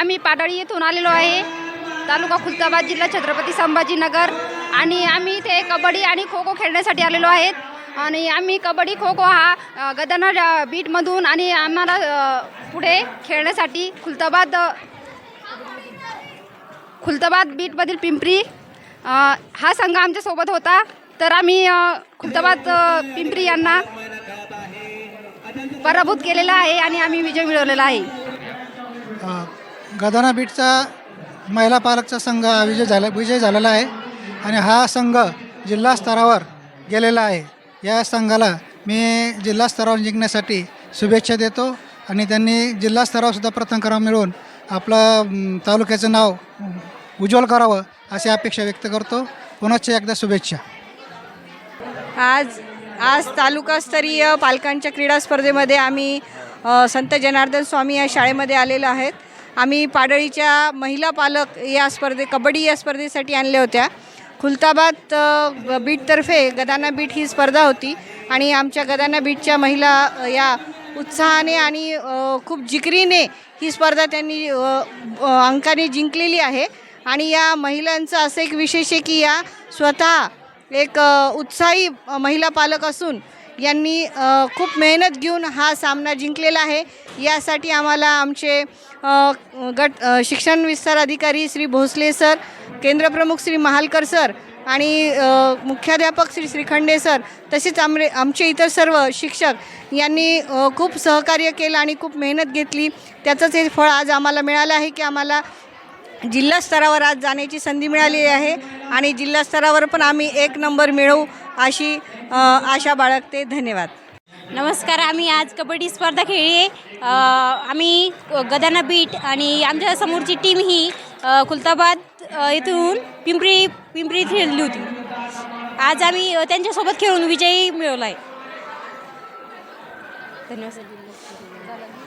आम्ही पाडळी येथून आलेलो आहे. तालुका खुलताबाद जिल्हा छत्रपती संभाजीनगर. आणि आम्ही इथे कबड्डी आणि खो खो खेळण्यासाठी आलेलो आहेत. आणि आम्ही कबड्डी खो खो हा गदनर बीटमधून आणि आम्हाला पुढे खेळण्यासाठी खुलताबाद खुलताबाद बीटमधील पिंपरी हा संघ आमच्यासोबत होता. तर आम्ही खुलताबाद पिंपरी यांना पराभूत केलेला आहे आणि आम्ही विजय मिळवलेला आहे. गदाना बीटचा महिला पालकचा संघ हा विजय झाला विजय झालेला आहे आणि हा संघ जिल्हा स्तरावर गेलेला आहे. या संघाला मी जिल्हा स्तरावर जिंकण्यासाठी शुभेच्छा देतो आणि त्यांनी जिल्हा स्तरावरसुद्धा प्रथम क्रमांक मिळवून आपलं तालुक्याचं नाव उज्ज्वल करावं अशी अपेक्षा व्यक्त करतो. पुनश्च एकदा शुभेच्छा. आज आज तालुकास्तरीय पालकांच्या क्रीडा स्पर्धेमध्ये आम्ही संत जनार्दन स्वामी या शाळेमध्ये आलेलं आहेत. आम्ही पाडळीच्या महिला पालक या स्पर्धे कबड्डी या स्पर्धेसाठी आणल्या होत्या. खुलताबाद बीटतर्फे गदाना बीट ही स्पर्धा होती आणि आमच्या गदाना बीटच्या महिला या उत्साहाने आणि खूप जिकरीने ही स्पर्धा त्यांनी अंकाने जिंकलेली आहे. आणि या महिलांचं असं एक विशेष आहे की या स्वतः एक उत्साही महिला पालक असून यांनी खूप मेहनत घेऊन हा सामना जिंकलेला आहे. यासाठी आम्हाला आमचे गट शिक्षण विस्तार अधिकारी श्री भोसले सर केंद्रप्रमुख श्री महालकर सर आणि मुख्याध्यापक श्री श्रीखंडे सर तसेच आमरे आमचे इतर सर्व शिक्षक यांनी खूप सहकार्य केलं आणि खूप मेहनत घेतली. त्याचंच हे फळ आज आम्हाला मिळालं आहे की आम्हाला जिल्हा स्तरावर आज जाण्याची संधी मिळाली आहे आणि जिल्हा स्तरावर पण आम्ही एक नंबर मिळवू अशी आशा बाळगते. धन्यवाद. नमस्कार आम्ही आज कबड्डी स्पर्धा खेळली आम्ही गदाना बीट आणि आमच्या समोरची टीम ही खुलताबाद येथून पिंपरी पिंपरी खेळली होती. आज आम्ही त्यांच्यासोबत खेळून विजयी मिळवला आहे. धन्यवाद.